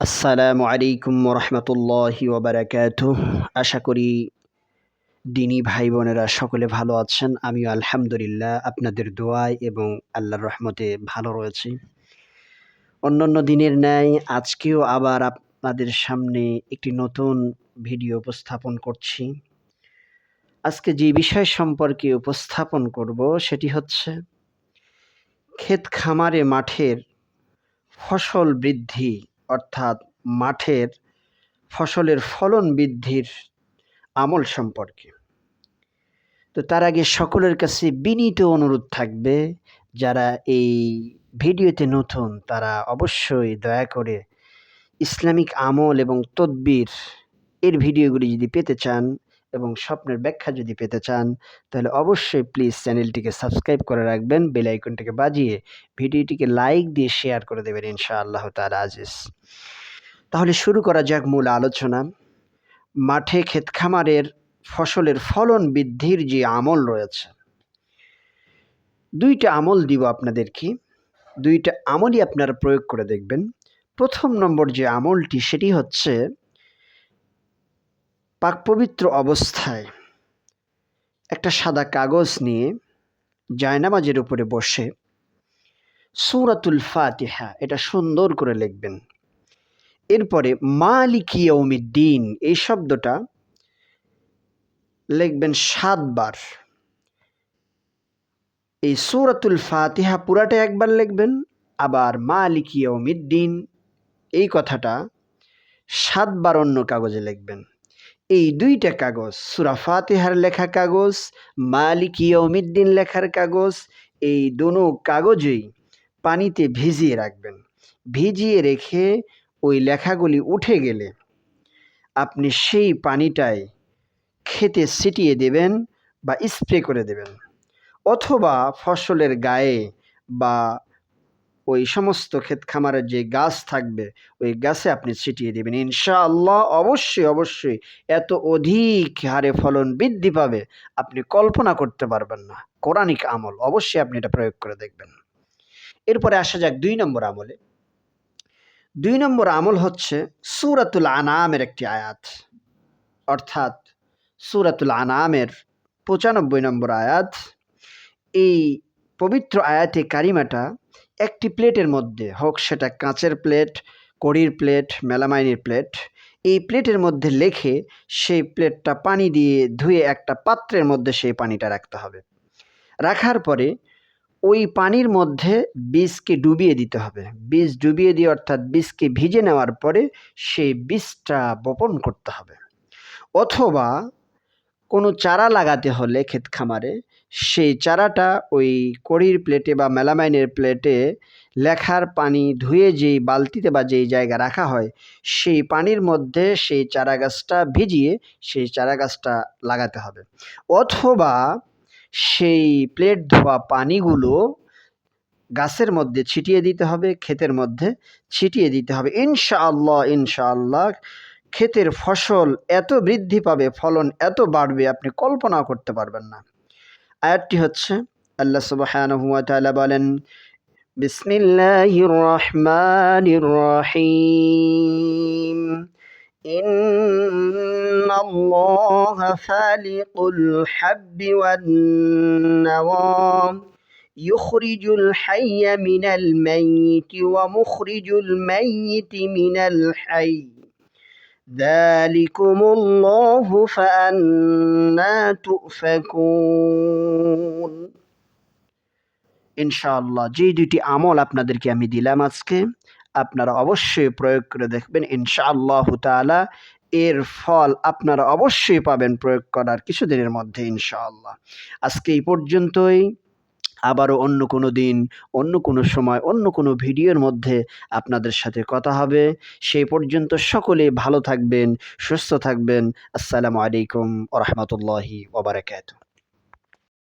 আসসালামু আলাইকুম রহমতুল্লাহি ওবরাকাত আশা করি দিনী ভাই বোনেরা সকলে ভালো আছেন। আমিও আলহামদুলিল্লাহ আপনাদের দোয়ায় এবং আল্লাহর রহমতে ভালো রয়েছি। অন্যান্য দিনের ন্যায় আজকেও আবার আপনাদের সামনে একটি নতুন ভিডিও উপস্থাপন করছি। আজকে যে বিষয় সম্পর্কে উপস্থাপন করব সেটি হচ্ছে ক্ষেত খামারে মাঠের ফসল বৃদ্ধি। অর্থাৎ মাঠের ফসলের ফলন বৃদ্ধির আমল সম্পর্কে। তো তার আগে সকলের কাছে বিনীত অনুরোধ থাকবে, যারা এই ভিডিওতে নতুন তারা অবশ্যই দয়া করে ইসলামিক আমল এবং তদ্বির এর ভিডিওগুলি যদি পেতে চান এবং স্বপ্নের ব্যাখ্যা যদি পেতে চান, তাহলে অবশ্যই প্লিজ চ্যানেলটিকে সাবস্ক্রাইব করে রাখবেন বেল আইকনটিকে বাজিয়ে ভিডিওটিকে লাইক দিয়ে শেয়ার করে দেবেন ইনশাআল্লাহ তার আজিজ। তাহলে শুরু করা যাক মূল আলোচনা। মাঠে ক্ষেত খামারের ফসলের ফলন বৃদ্ধির যে আমল রয়েছে। দুইটা আমল দিব আপনাদেরকে। দুইটা আমলই আপনারা প্রয়োগ করে দেখবেন। প্রথম নম্বর যে আমলটি, সেটি হচ্ছে পাক পবিত্র অবস্থায় একটা সাদা কাগজ নিয়ে জায়নামাজের উপরে বসে সুরাতুল ফাতিহা, এটা সুন্দর করে লিখবেন। এরপরে মালিকিয়মিদ্দিন এই শব্দটা লিখবেন সাতবার এই সুরাতুল ফাতিহা পুরাটা একবার লিখবেন, আবার মালিকিয়মিদ্দিন এই কথাটা সাতবার অন্য কাগজে লিখবেন। এই দুইটা কাগজ, সুরা ফাতেহার লেখা কাগজ, মালিক ইয়মিদ্দিন লেখার কাগজ, এই দোনো কাগজেই পানিতে ভিজিয়ে রাখবেন। ভিজিয়ে রেখে ওই লেখাগুলি উঠে গেলে আপনি সেই পানিটায় খেতে ছিটিয়ে দেবেন বা স্প্রে করে দেবেন। অথবা ফসলের গায়ে বা ওই সমস্ত ক্ষেত খামারের যে গাছ থাকবে, ওই গাছে আপনি ছিটিয়ে দেবেন। ইনশাআল্লাহ অবশ্যই অবশ্যই এত অধিক হারে ফলন বৃদ্ধি পাবে আপনি কল্পনা করতে পারবেন না। কোরআনিক আমল, অবশ্যই আপনি এটা প্রয়োগ করে দেখবেন। এরপরে আসা যাক দুই নম্বর আমলে। দুই নম্বর আমল হচ্ছে সুরাতুল আনামের একটি আয়াত। অর্থাৎ সুরাতুল আনামের পঁচানব্বই নম্বর আয়াত। এই পবিত্র আয়াতে কারিমাটা একটি প্লেটের মধ্যে হোক সেটা কাঁচের প্লেট, কড়ির প্লেট, মেলামাইনের প্লেট, এই প্লেটের মধ্যে লেখে সেই প্লেটটা পানি দিয়ে ধুয়ে একটা পাত্রের মধ্যে সেই পানিটা রাখতে হবে। রাখার পরে ওই পানির মধ্যে বীজকে ডুবিয়ে দিতে হবে। বীজ ডুবিয়ে দিয়ে অর্থাৎ বীজকে ভিজে নেওয়ার পরে সেই বীজটা বপন করতে হবে। অথবা কোনো চারা লাগাতে হলে ক্ষেত খামারে সেই চারাটা ওই কড়ির প্লেটে বা মেলামাইনের প্লেটে লেখার পানি ধুয়ে যেই বালতিতে বা যেই জায়গা রাখা হয়, সেই পানির মধ্যে সেই চারা গাছটা ভিজিয়ে সেই চারা গাছটা লাগাতে হবে। অথবা সেই প্লেট ধোয়া পানিগুলো গাছের মধ্যে ছিটিয়ে দিতে হবে, ক্ষেতের মধ্যে ছিটিয়ে দিতে হবে। ইনশাআল্লাহ ইনশাআল্লাহ ক্ষেতের ফসল এত বৃদ্ধি পাবে, ফলন এত বাড়বে, আপনি কল্পনা করতে পারবেন না। আয়াতটি হচ্ছে আল্লাহ সুবহানাহু ওয়া তাআলা বলেন বিসমিল্লাহির রহমানির রহিম إن الله فالق الحب والنوى يخرج الحي من الميت ومخرج الميت من الحي ذلكم الله فأنا تؤفكون ইনশাআল্লাহ যে দুটি আমল আপনাদেরকে আমি দিলাম আজকে আপনারা অবশ্যই প্রয়োগ করে দেখবেন ইনশাআল্লাহ তালা এর ফল আপনারা অবশ্যই পাবেন প্রয়োগ করার কিছুদিনের মধ্যে ইনশাআল্লাহ আজকে এই পর্যন্তই আবারও অন্য কোনো দিন, অন্য কোনো সময়, অন্য কোনো ভিডিওর মধ্যে আপনাদের সাথে কথা হবে। সেই পর্যন্ত সকলে ভালো থাকবেন, সুস্থ থাকবেন। আসসালামু আলাইকুম রহমতুল্লাহি ওবরাকাতু